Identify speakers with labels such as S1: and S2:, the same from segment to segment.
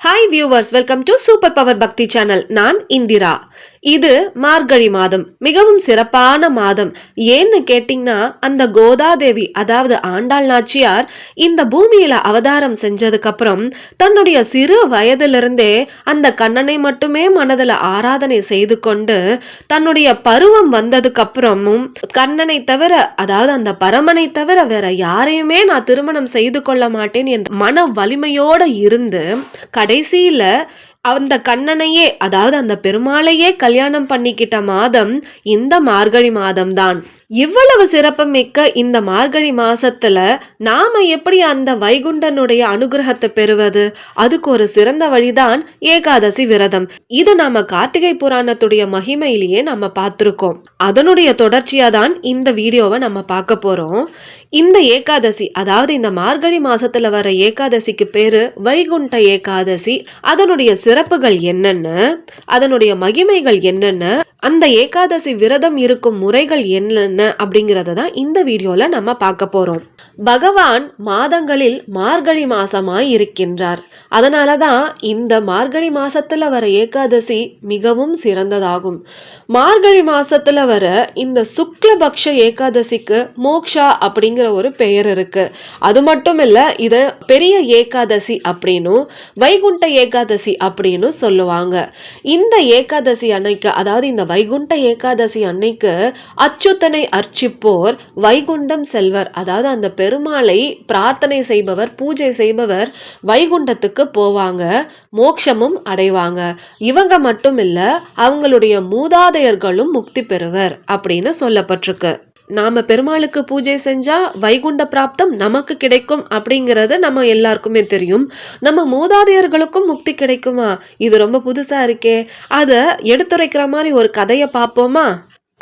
S1: Hi viewers welcome to super power Bhakti channel நான் இந்திரா இது மார்கழி மாதம். மிகவும் சிறப்பான மாதம். ஏன்னு கேட்டிங்கன்னா அந்த கோதாதேவி அதாவது ஆண்டாள் நாச்சியார் இந்த பூமியில அவதாரம் செஞ்சதுக்கு அப்புறம் தன்னுடைய சிறு வயதிலிருந்தே அந்த கண்ணனை மட்டுமே மனதில் ஆராதனை செய்து கொண்டு தன்னுடைய பருவம் வந்ததுக்கு அப்புறமும் கண்ணனை தவிர அதாவது அந்த பரமனை தவிர வேற யாரையுமே நான் திருமணம் செய்து கொள்ள மாட்டேன் என்ற மன வலிமையோட இருந்து கடைசியில அந்த கண்ணனையே அதாவது அந்த பெருமாளையே கல்யாணம் பண்ணிக்கிட்ட மாதம் இந்த மார்கழி மாதம்தான். இவ்வளவு சிறப்புமிக்க இந்த மார்கழி மாசத்துல நாம எப்படி அந்த வைகுண்டனுடைய அனுகிரகத்தை பெறுவது? அதுக்கு ஒரு சிறந்த வழிதான் ஏகாதசி விரதம். இது நாம கார்த்திகை புராணத்துடைய மகிமையிலேயே நம்ம பார்த்துருக்கோம். அதனுடைய தொடர்ச்சியா தான் இந்த வீடியோவை நம்ம பார்க்க போறோம். இந்த ஏகாதசி அதாவது இந்த மார்கழி மாசத்துல வர ஏகாதசிக்கு பேரு வைகுண்ட ஏகாதசி. அதனுடைய சிறப்புகள் என்னென்ன? அதனுடைய மகிமைகள் என்னென்ன? அந்த ஏகாதசி விரதம் இருக்கும் முறைகள் என்னென்ன? அப்படிங்கறத தான் இந்த வீடியோவில் நம்ம பார்க்க போகிறோம் பகவான் மாதங்களில் மார்கழி மாசமாய் இருக்கின்றார். அதனால தான் இந்த மார்கழி மாசத்துல வர ஏகாதசி மிகவும் சிறந்ததாகும். மார்கழி மாசத்துல வர இந்த சுக்லபக்ஷ ஏகாதசிக்கு மோக்ஷா அப்படிங்கிற ஒரு பெயர் இருக்கு. அது மட்டும் இல்லை இதை பெரிய ஏகாதசி அப்படின்னும் வைகுண்ட ஏகாதசி அப்படின்னு சொல்லுவாங்க. இந்த ஏகாதசி அன்னைக்கு அதாவது இந்த வைகுண்ட ஏகாதசி அன்னைக்கு அச்சுத்தனை அர்ச்சிப்போர் வைகுண்டம் செல்வர். அதாவது அந்த பெருமாளை பிரார்த்தனை செய்பவர் பூஜை செய்பவர் வைகுண்டத்துக்கு போவாங்க மோட்சமும் அடைவாங்க. இவங்க மட்டும் இல்லை அவங்களுடைய மூதாதையர்களும் முக்தி பெறுவர் அப்படின்னு சொல்லப்பட்டிருக்கு. நாம பெருமாளுக்கு பூஜை செஞ்சா வைகுண்ட பிராப்தம் நமக்கு கிடைக்கும் அப்படிங்கறது நம்ம எல்லாருக்குமே தெரியும். நம்ம மூதாதையர்களுக்கும் முக்தி கிடைக்குமா? இது ரொம்ப புதுசா இருக்கே. அதை எடுத்துரைக்கிற மாதிரி ஒரு கதையை பார்ப்போமா?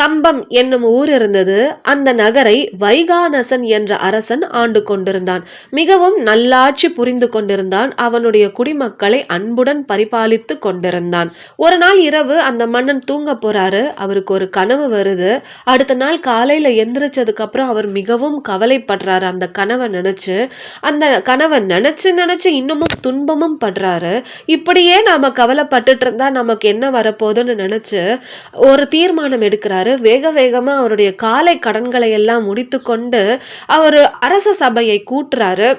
S1: கம்பம் என்னும் ஊர் இருந்தது. அந்த நகரை வைகானசன் என்ற அரசன் ஆண்டு கொண்டிருந்தான். மிகவும் நல்லாட்சி புரிந்து கொண்டிருந்தான். அவனுடைய குடிமக்களை அன்புடன் பரிபாலித்து கொண்டிருந்தான். ஒரு நாள் இரவு அந்த மன்னன் தூங்க போறாரு. அவருக்கு ஒரு கனவு வருது. அடுத்த நாள் காலையில எந்திரிச்சதுக்கு அப்புறம் அவர் மிகவும் கவலைப்படுறாரு. அந்த கனவை நினைச்சு அந்த கனவை நினைச்சு நினைச்சு இன்னமும் துன்பமும் படுறாரு. இப்படியே நாம கவலைப்பட்டுட்டு இருந்தா நமக்கு என்ன வரப்போகுதுன்னு நினைச்சு ஒரு தீர்மானம் எடுக்கிறாரு. வேக வேகமா அவருடைய காலை கடன்களை எல்லாம் முடித்து கொண்டு அவர் அரச சபையை கூட்டுறாரு.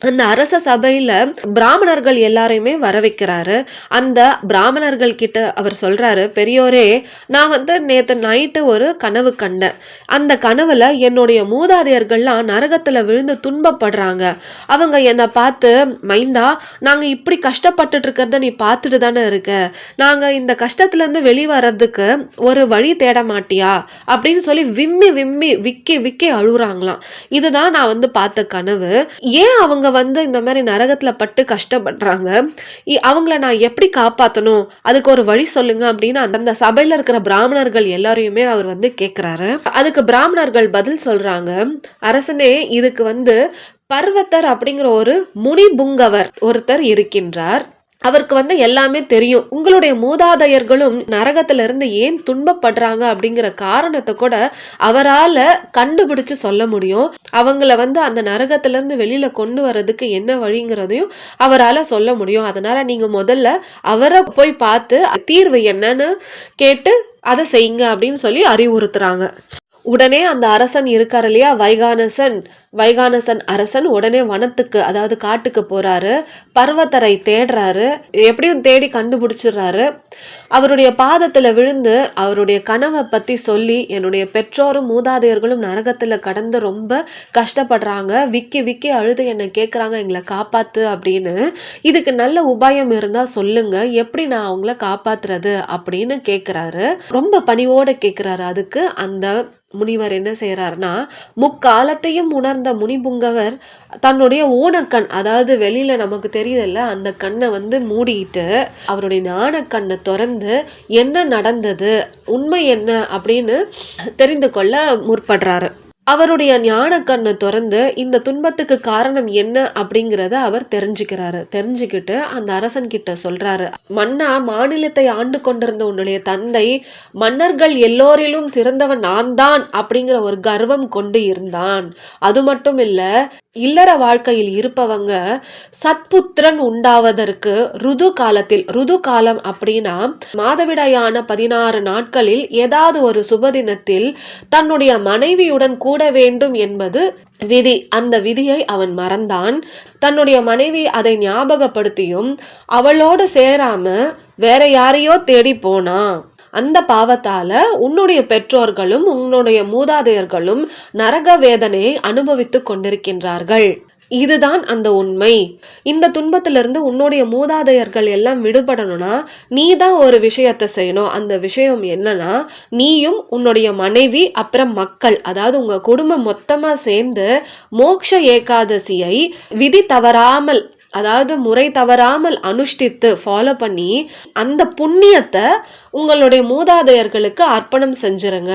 S1: அந்த அரச சபையில பிராமணர்கள் எல்லாரையுமே வர வைக்கிறாரு அந்த பிராமணர்கள் கிட்ட அவர் சொல்றாரு பெரியோரே நான் வந்து நேத்து நைட்டு ஒரு கனவு கண்டேன். அந்த கனவுல என்னுடைய மூதாதையர்கள்லாம் நரகத்துல விழுந்து துன்பப்படுறாங்க. அவங்க என்னை பார்த்து மைந்தா நாங்க இப்படி கஷ்டப்பட்டுட்டு இருக்கிறத நீ பார்த்துட்டு தானே இருக்க? நாங்க இந்த கஷ்டத்துல இருந்து வெளிவரதுக்கு ஒரு வழி தேட மாட்டியா? அப்படின்னு சொல்லி விம்மி விம்மி விக்கி விக்கி அழுகுறாங்களாம். இதுதான் நான் வந்து பார்த்த கனவு. ஏன் அவங்க வந்து இந்த மாதிரி நரகத்தில் பட்டு கஷ்டப்படுறாங்க. இ- அவங்கள நான் எப்படி காப்பாற்றணும் அதுக்கு ஒரு வழி சொல்லுங்க அப்படின்னு அந்த- சபையில் சபையில இருக்கிற பிராமணர்கள் எல்லாரையுமே அவர் வந்து கேட்குறாரு அதுக்கு பிராமணர்கள் பதில் சொல்றாங்க. அரசனே இதுக்கு வந்து பர்வத்தர் அப்படிங்கிற ஒரு முனிபுங்கவர் ஒருத்தர் இருக்கின்றார். அவருக்கு வந்து எல்லாமே தெரியும். உங்களுடைய மூதாதையர்களும் நரகத்துல இருந்து ஏன் துன்பப்படுறாங்க அப்படிங்கிற காரணத்தை கூட அவரால கண்டுபிடிச்சு சொல்ல முடியும். அவங்கள வந்து அந்த நரகத்துல இருந்து வெளியில கொண்டு வர்றதுக்கு என்ன வழிங்கிறதையும் அவரால சொல்ல முடியும். அதனால நீங்க முதல்ல அவரை போய் பார்த்து தீர்வு என்னன்னு கேட்டு அதை செய்யுங்க அப்படின்னு சொல்லி அறிவுறுத்துறாங்க. உடனே அந்த அரசன் இருக்கார் இல்லையா? வைகானசன். வைகானசன் அரசன் உடனே வனத்துக்கு அதாவது காட்டுக்கு போறாரு. பர்வத்தரை தேடுறாரு. எப்படியும் தேடி கண்டுபிடிச்சிடுறாரு. அவருடைய பாதத்துல விழுந்து அவருடைய கனவை பத்தி சொல்லி என்னுடைய பெற்றோரும் மூதாதையர்களும் நரகத்துல கடந்து ரொம்ப கஷ்டப்படுறாங்க. விக்கி விக்கி அழுது என்னை கேட்குறாங்க எங்களை காப்பாத்து அப்படின்னு. இதுக்கு நல்ல உபாயம் இருந்தா சொல்லுங்க. எப்படி நான் அவங்கள காப்பாத்துறது அப்படின்னு கேட்குறாரு ரொம்ப பணிவோட கேட்குறாரு அதுக்கு அந்த முனிவர் என்ன செய்கிறாருன்னா முக்காலத்தையும் உணர்ந்த முனிபுங்கவர் தன்னுடைய ஊனக்கண் அதாவது வெளியில் நமக்கு தெரியுதல்ல அந்த கண்ணை வந்து மூடிட்டு அவருடைய ஞானக்கண்ணை திறந்து என்ன நடந்தது உண்மை என்ன அப்படின்னு தெரிந்து கொள்ள முற்படுறாரு. அவருடைய ஞானக்கண்ணை திறந்து இந்த துன்பத்துக்கு காரணம் என்ன அப்படிங்கிறத அவர் தெரிஞ்சுக்கிறாரு. தெரிஞ்சுக்கிட்டு அந்த அரசன் கிட்ட சொல்றாரு மன்னா மாநிலத்தை ஆண்டு கொண்டிருந்த உன்னுடைய தந்தை மன்னர்கள் எல்லோரிலும் சிறந்தவன் நான் தான் அப்படிங்கிற ஒரு கர்வம் கொண்டு இருந்தான். அது மட்டும் இல்ல இல்லற வாழ்க்கையில் இருப்பவங்க சத்புத்திரன் உண்டாவதற்கு ருது காலத்தில் ருது காலம் அப்படின்னா மாதவிடாயான பதினாறு நாட்களில் ஏதாவது ஒரு சுபதினத்தில் தன்னுடைய மனைவியுடன் கூட வேண்டும் என்பது விதி. அந்த விதியை அவன் மறந்தான். தன்னுடைய மனைவி அதை ஞாபகப்படுத்தியும் அவளோடு சேராம வேற யாரையோ தேடி போனான் அந்த பாவத்தால உன்னுடைய பெற்றோர்களும் உன்னுடைய மூதாதையர்களும் நரக வேதனையை அனுபவித்துக் கொண்டிருக்கின்றார்கள். இதுதான் அந்த உண்மை. இந்த துன்பத்திலிருந்து உன்னுடைய மூதாதையர்கள் எல்லாம் விடுபடணும்னா நீ தான் ஒரு விஷயத்தை செய்யணும். அந்த விஷயம் என்னன்னா நீயும் உன்னுடைய மனைவி அப்புறம் மக்கள் அதாவது உங்க குடும்பம் மொத்தமா சேர்ந்து மோக்ஷ ஏகாதசியை விதி தவறாமல் அதாவது முறை தவறாமல் அனுஷ்டித்து ஃபாலோ பண்ணி அந்த புண்ணியத்தை உங்களுடைய மூதாதையர்களுக்கு அர்ப்பணம் செஞ்சிருங்க.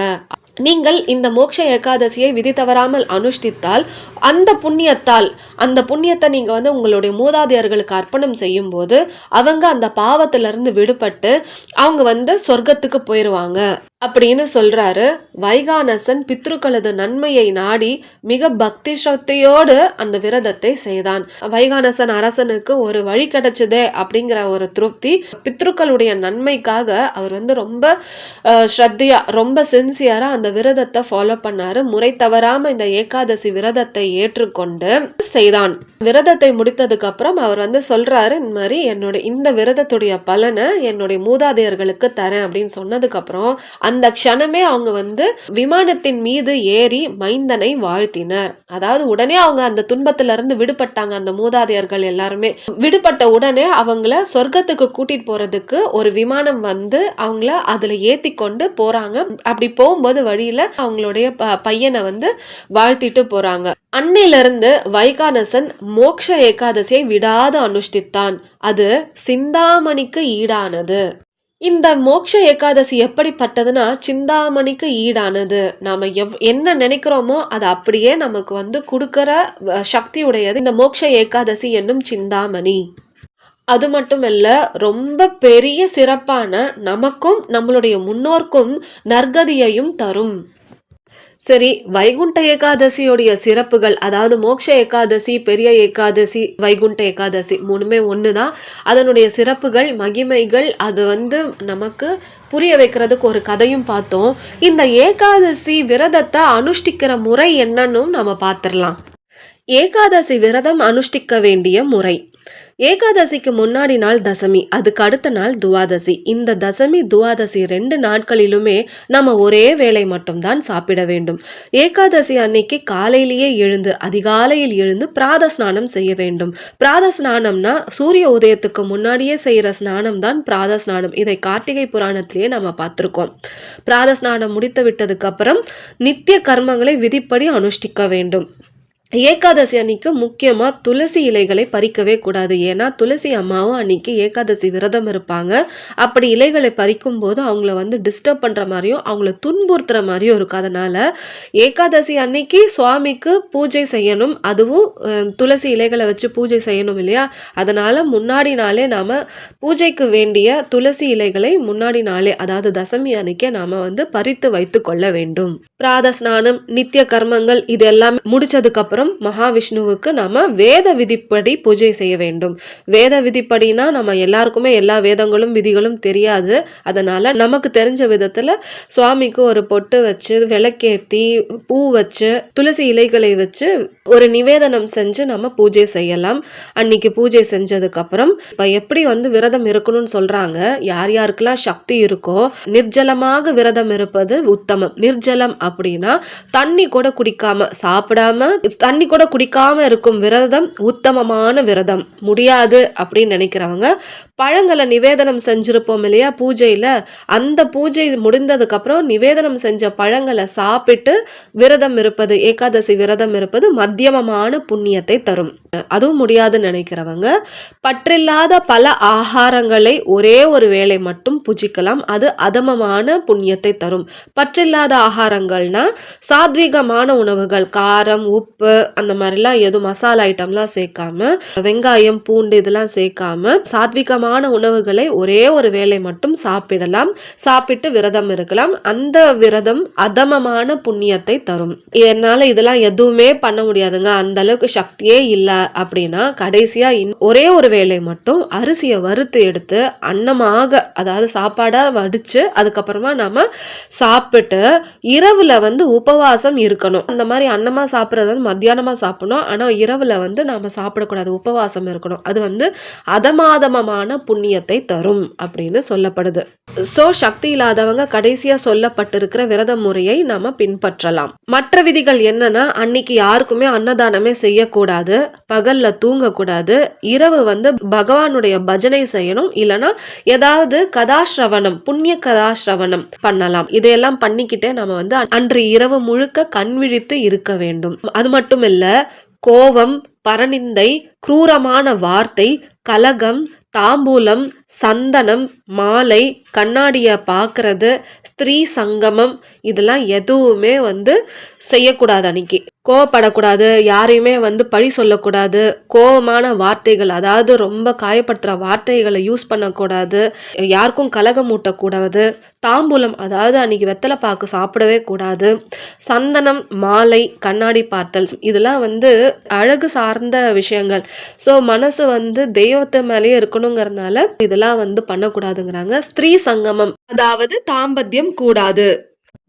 S1: நீங்கள் இந்த மோட்ச ஏகாதசியை விதி தவறாமல் அனுஷ்டித்தால் அந்த புண்ணியத்தால் அந்த புண்ணியத்தை நீங்கள் வந்து உங்களுடைய மூதாதையர்களுக்கு அர்ப்பணம் செய்யும்போது அவங்க அந்த பாவத்திலிருந்து விடுபட்டு அவங்க வந்து சொர்க்கத்துக்கு போயிடுவாங்க அப்படின்னு சொல்றாரு. வைகானசன் பித்ருக்களது நன்மையை நாடி மிக பக்தி சக்தியோடு அந்த விரதத்தை செய்தான். வைகானசன் அரசனுக்கு ஒரு வழி கிடைச்சதே அப்படிங்கிற ஒரு திருப்தி. பித்ருக்களுடைய நன்மைக்காக அவர் வந்து ரொம்ப ஸ்ரத்தையா ரொம்ப சின்சியரா அந்த விரதத்தை ஃபாலோ பண்ணாரு. முறை தவறாம இந்த ஏகாதசி விரதத்தை ஏற்றுக்கொண்டு செய்தான். விரதத்தை முடித்ததுக்கு அப்புறம் அவர் வந்து சொல்றாரு இந்த மாதிரி என்னுடைய இந்த விரதத்துடைய பலனை என்னுடைய மூதாதையர்களுக்கு தரேன் அப்படின்னு சொன்னதுக்கு அப்புறம் அந்த அந்த க்ஷணமே அவங்க வந்து விமானத்தின் மீது ஏறி மைந்தனை வாழ்த்தினர். அதாவது உடனே அவங்க அந்த துன்பத்திலிருந்து விடுபட்டாங்க அந்த மூதாதையர்கள் எல்லாருமே. விடுபட்ட உடனே அவங்கள சொர்க்கத்துக்கு கூட்டிட்டு போறதுக்கு ஒரு விமானம் வந்து அவங்கள அதுல ஏத்தி கொண்டு போறாங்க. அப்படி போகும்போது வழியில அவங்களுடைய ப- பையனை வந்து வாழ்த்திட்டு போறாங்க. அன்னையிலிருந்து வைகானசன் மோக்ஷ ஏகாதசியை விடாது அனுஷ்டித்தான். அது சிந்தாமணிக்கு ஈடானது. இந்த மோக்ஷ ஏகாதசி எப்படிப்பட்டதுன்னா சிந்தாமணிக்கு ஈடானது. நாம எவ் என்ன நினைக்கிறோமோ அது அப்படியே நமக்கு வந்து கொடுக்கற சக்தி உடையது இந்த மோக்ஷ ஏகாதசி என்னும் சிந்தாமணி. அது மட்டும் இல்லை ரொம்ப பெரிய சிறப்பான நமக்கும் நம்மளுடைய முன்னோர்க்கும் நற்கதியையும் தரும். சரி வைகுண்ட ஏகாதசியோடைய சிறப்புகள் அதாவது மோட்ச ஏகாதசி பெரிய ஏகாதசி வைகுண்ட ஏகாதசி மூணுமே ஒன்று தான் அதனுடைய சிறப்புகள் மகிமைகள் அது வந்து நமக்கு புரிய வைக்கிறதுக்கு ஒரு கதையும் பார்த்தோம். இந்த ஏகாதசி விரதத்தை அனுஷ்டிக்கிற முறை என்னன்னு நம்ம பார்த்துடலாம். ஏகாதசி விரதம் அனுஷ்டிக்க வேண்டிய முறை. ஏகாதசிக்கு முன்னாடி நாள் தசமி அதுக்கு அடுத்த நாள் துவாதசி. இந்த தசமி துவாதசி ரெண்டு நாட்களிலுமே நம்ம ஒரே வேளை மட்டும்தான் சாப்பிட வேண்டும். ஏகாதசி அன்னைக்கு காலையிலேயே எழுந்து அதிகாலையில் எழுந்து பிராத ஸ்நானம் செய்ய வேண்டும். பிராத ஸ்நானம்னா சூரிய உதயத்துக்கு முன்னாடியே செய்கிற ஸ்நானம் தான் பிராத ஸ்நானம் இதை கார்த்திகை புராணத்திலேயே நம்ம பார்த்துருக்கோம். பிராத ஸ்நானம் முடித்து விட்டதுக்கு அப்புறம் நித்திய கர்மங்களை விதிப்படி அனுஷ்டிக்க வேண்டும். ஏகாதசி அன்னைக்கு முக்கியமாக துளசி இலைகளை பறிக்கவே கூடாது. ஏன்னா துளசி அம்மாவும் அன்னைக்கு ஏகாதசி விரதம் இருப்பாங்க. அப்படி இலைகளை பறிக்கும் போது அவங்கள வந்து டிஸ்டர்ப் பண்ணுற மாதிரியும் அவங்கள துன்புறுத்துற மாதிரியும் இருக்கும் அதனால் ஏகாதசி அன்னைக்கு சுவாமிக்கு பூஜை செய்யணும். அதுவும் துளசி இலைகளை வச்சு பூஜை செய்யணும் இல்லையா? அதனால் முன்னாடி நாளே நாம் பூஜைக்கு வேண்டிய துளசி இலைகளை முன்னாடி நாளே அதாவது தசமி அன்னைக்கே நாம் வந்து பறித்து வைத்து கொள்ள வேண்டும். பிராத ஸ்நானம் நித்திய கர்மங்கள் இது எல்லாமே முடிச்சதுக்கப்புறம் அப்புறம் மகாவிஷ்ணுவுக்கு நம்ம வேத விதிப்படி பூஜை செய்ய வேண்டும். வேத விதிப்படினா நம்ம எல்லாருக்குமே எல்லா வேதங்களும் விதிகளும் தெரியாது. அதனால நமக்கு தெரிஞ்ச விதத்துல சுவாமிக்கு ஒரு பொட்டு வச்சு விளக்கேத்தி பூ வச்சு துளசி இலைகளை வச்சு ஒரு நிவேதனம் செஞ்சு நம்ம பூஜை செய்யலாம். அன்னைக்கு பூஜை செஞ்சதுக்கு அப்புறம் இப்ப எப்படி வந்து விரதம் இருக்கணும்னு சொல்றாங்க. யார் யாருக்கெல்லாம் சக்தி இருக்கோ நிர்ஜலமாக விரதம் இருப்பது உத்தமம். நிர்ஜலம் அப்படின்னா தண்ணி கூட குடிக்காம சாப்பிடாம தண்ணி கூட குடிக்காமல் இருக்கும் விரதம் உத்தமமான விரதம். முடியாது அப்படின்னு நினைக்கிறவங்க பழங்களை நிவேதனம் செஞ்சுருப்போம் இல்லையா பூஜையில்? அந்த பூஜை முடிந்ததுக்கப்புறம் நிவேதனம் செஞ்ச பழங்களை சாப்பிட்டு விரதம் இருப்பது ஏகாதசி விரதம் இருப்பது மத்தியமமான புண்ணியத்தை தரும். அதுவும் முடியாதுன்னு நினைக்கிறவங்க பற்றில்லாத பல ஆகாரங்களை ஒரே ஒரு வேளை மட்டும் புஜிக்கலாம். அது அதமமான புண்ணியத்தை தரும். பற்றில்லாத ஆகாரங்கள்னா சாத்வீகமான உணவுகள் காரம் உப்பு அந்த மாதிரிலாம் எதுவும் மசாலா ஐட்டம்லாம் சேர்க்காம வெங்காயம் பூண்டு இதெல்லாம் சேர்க்காம சாத்விகமான உணவுகளை ஒரே ஒரு வேளை மட்டும் சாப்பிடலாம். சாப்பிட்டு விரதம் இருக்கலாம். அந்த விரதம் அதமமான புண்ணியத்தை தரும். என்னால் இதெல்லாம் எதுவுமே பண்ண முடியாதுங்க. அந்த அளவுக்கு சக்தியே இல்லை அப்படின்னா கடைசியா இன்- ஒரே ஒரு வேளை மட்டும் அரிசியை வறுத்து எடுத்து அன்னமாக அதாவது சாப்பாடாக வடிச்சு அதுக்கப்புறமா நம்ம சாப்பிட்டு இரவுல வந்து உபவாசம் இருக்கணும். அந்த மாதிரி அன்னமா சாப்பிட்றது வந்து மத்தியானமா சாப்பிடணும். ஆனால் இரவுல வந்து நாம சாப்பிடக்கூடாது. உபவாசம் இருக்கணும். அது வந்து அதமாதமமான புண்ணியத்தை தரும் அப்படின்னு சொல்லப்படுது. சோ சக்தி இல்லாதவங்க கடைசியா சொல்லப்பட்டிருக்கிற விரத முறையை நாம பின்பற்றலாம். மற்ற விதிகள் என்னன்னா அன்னைக்கு யாருக்குமே அன்னதானமே செய்யக்கூடாது பகல்ல தூங்கக்கூடாது இரவு வந்து பகவானுடைய பஜனை செய்யணும் இல்லனா ஏதாவது கதாஸ்ரவணம் புண்ணிய கதாஸ்ரவணம் பண்ணலாம். இதையெல்லாம் பண்ணிக்கிட்டே நம்ம வந்து அன்று இரவு முழுக்க கண் விழித்து இருக்க வேண்டும். அது மட்டும் இல்லை கோபம் பரநிந்தை குரூரமான வார்த்தை கலகம் தாம்பூலம் சந்தனம் மாலை கண்ணாடியை பார்க்கறது ஸ்திரீ சங்கமம் இதெல்லாம் எதுவுமே வந்து செய்யக்கூடாது அன்னைக்கு. கோவப்படக்கூடாது யாரையுமே வந்து பழி சொல்லக்கூடாது கோவமான வார்த்தைகள் அதாவது ரொம்ப காயப்படுத்துகிற வார்த்தைகளை யூஸ் பண்ணக்கூடாது யாருக்கும் கலகம் ஊட்டக்கூடாது தாம்பூலம் அதாவது அன்னைக்கு வெத்தலை பாக்கு சாப்பிடவே கூடாது சந்தனம் மாலை கண்ணாடி பார்த்தல் இதெல்லாம் வந்து அழகு சார்ந்த விஷயங்கள். ஸோ மனசு வந்து தெய்வத்து மேலேயே இருக்கணுங்கிறதுனால இதெல்லாம் வந்து பண்ணக்கூடாதுங்கிறாங்க. ஸ்திரீ சங்கமம். அதாவது தாம்பத்தியம் கூடாது.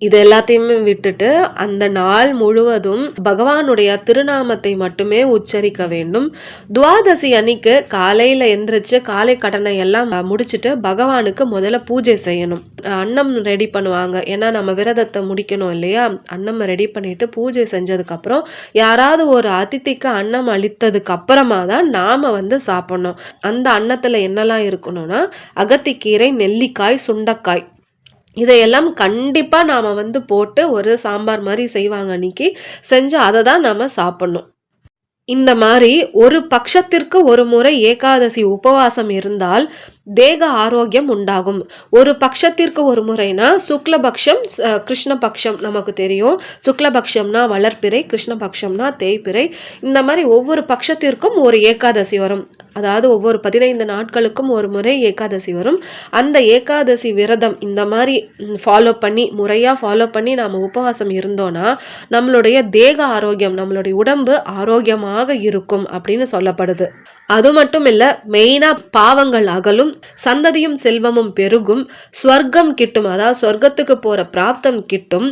S1: இது எல்லாத்தையுமே விட்டுட்டு அந்த நாள் முழுவதும் பகவானுடைய திருநாமத்தை மட்டுமே உச்சரிக்க வேண்டும். துவாதசி அன்னைக்கு காலையில எந்திரிச்சு காலை கடனை எல்லாம் முடிச்சுட்டு பகவானுக்கு முதல்ல பூஜை செய்யணும். அன்னம் ரெடி பண்ணுவாங்க. ஏன்னா நம்ம விரதத்தை முடிக்கணும் இல்லையா? அன்னம் ரெடி பண்ணிட்டு பூஜை செஞ்சதுக்கு அப்புறம் யாராவது ஒரு அதித்திக்கு அன்னம் அளித்ததுக்கு அப்புறமா தான் நாம வந்து சாப்பிடணும். அந்த அன்னத்துல என்னெல்லாம் இருக்கணும்னா அகத்திக்கீரை நெல்லிக்காய் சுண்டக்காய் இதையெல்லாம் கண்டிப்பா நாம வந்து போட்டு ஒரு சாம்பார் மாதிரி செய்வாங்க அன்னைக்கு. செஞ்சு அதை தான் நாம சாப்பிடணும். இந்த மாதிரி ஒரு பட்சத்திற்கு ஒரு முறை ஏகாதசி உபவாசம் இருந்தால் தேக ஆரோக்கியம் உண்டாகும். ஒரு பட்சத்திற்கு ஒரு முறைனா சுக்லபக்ஷம் கிருஷ்ணபக்ஷம் நமக்கு தெரியும். சுக்லபக்ஷம்னா வளர்ப்பிறை கிருஷ்ணபக்ஷம்னா தேய்ப்பிறை. இந்த மாதிரி ஒவ்வொரு பக்ஷத்திற்கும் ஒரு ஏகாதசி வரும். அதாவது ஒவ்வொரு பதினைந்து நாட்களுக்கும் ஒரு முறை ஏகாதசி வரும். அந்த ஏகாதசி விரதம் இந்த மாதிரி ஃபாலோ பண்ணி முறையாக ஃபாலோ பண்ணி நாம் உபவாசம் இருந்தோன்னா நம்மளுடைய தேக ஆரோக்கியம் நம்மளுடைய உடம்பு ஆரோக்கியமாக இருக்கும் அப்படின்னு சொல்லப்படுது. அது மட்டும் இல்ல மெயினா பாவங்கள் அகலும் சந்ததியும் செல்வமும் பெருகும் ஸ்வர்க்கம் கிட்டும் அதாவது சொர்க்கத்துக்கு போற பிராப்தம் கிட்டும்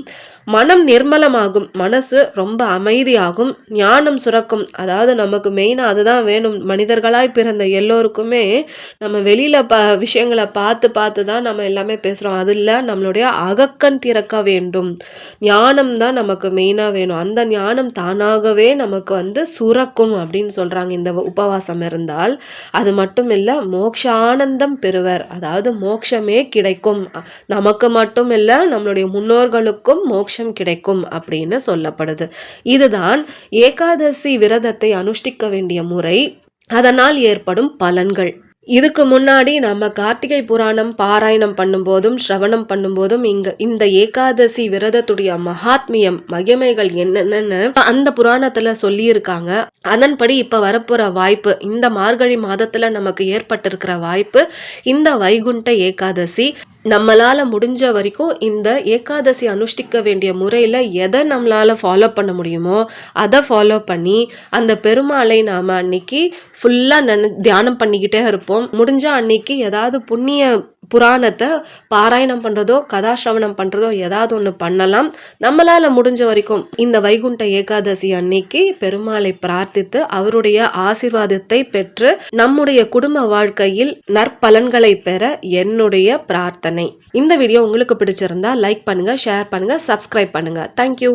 S1: மனம் நிர்மலமாகும் மனசு ரொம்ப அமைதியாகும் ஞானம் சுரக்கும். அதாவது நமக்கு மெயினாக அதுதான் வேணும். மனிதர்களாய் பிறந்த எல்லோருக்குமே நம்ம வெளியில் ப விஷயங்களை பார்த்து பார்த்து தான் நம்ம எல்லாமே பேசுகிறோம் அது இல்லை நம்மளுடைய அகக்கண் திறக்க வேண்டும். ஞானம் தான் நமக்கு மெயினாக வேணும். அந்த ஞானம் தானாகவே நமக்கு வந்து சுரக்கும் அப்படின்னு சொல்கிறாங்க இந்த உபவாசம் இருந்தால். அது மட்டும் இல்லை மோக்ஷானந்தம் பெறுவர். அதாவது மோக்ஷமே கிடைக்கும். நமக்கு மட்டும் இல்லை நம்மளுடைய முன்னோர்களுக்கும் மோட்சம் கிடைக்கும் அப்படின்னு சொல்லப்படுது. இதுதான் ஏகாதசி விரதத்தை அனுஷ்டிக்க வேண்டிய முறை. அதனால் ஏற்படும் பலன்கள். இதுக்கு முன்னாடி நம்ம கார்த்திகை புராணம் பாராயணம் பண்ணும்போதும் ஸ்ரவணம் பண்ணும்போதும் இங்க இந்த ஏகாதசி விரதத்துடைய மகாத்மியம் மகிமைகள் என்னென்னு அந்த புராணத்துல சொல்லியிருக்காங்க. அதன்படி இப்ப வரப்போற வாய்ப்பு இந்த மார்கழி மாதத்துல நமக்கு ஏற்பட்டிருக்கிற வாய்ப்பு இந்த வைகுண்ட ஏகாதசி. நம்மளால் முடிஞ்ச வரைக்கும் இந்த ஏகாதசி அனுஷ்டிக்க வேண்டிய முறையில் எதை நம்மளால் ஃபாலோ பண்ண முடியுமோ அதை ஃபாலோ பண்ணி அந்த பெருமாளை நாம் அன்னைக்கு ஃபுல்லாக நினை தியானம் பண்ணிக்கிட்டே இருப்போம். முடிஞ்ச அன்னைக்கு ஏதாவது புண்ணிய புராணத்தை பாராயணம் பண்ணுறதோ கதாசிரவணம் பண்ணுறதோ ஏதாவது ஒன்று பண்ணலாம். நம்மளால் முடிஞ்ச வரைக்கும் இந்த வைகுண்ட ஏகாதசி அன்னைக்கு பெருமாளை பிரார்த்தித்து அவருடைய ஆசிர்வாதத்தை பெற்று நம்முடைய குடும்ப வாழ்க்கையில் நற்பலன்களை பெற என்னுடைய பிரார்த்தனை. இந்த வீடியோ உங்களுக்கு பிடிச்சிருந்தா லைக் பண்ணுங்கள் ஷேர் பண்ணுங்கள் சப்ஸ்கிரைப் பண்ணுங்க. தேங்க்யூ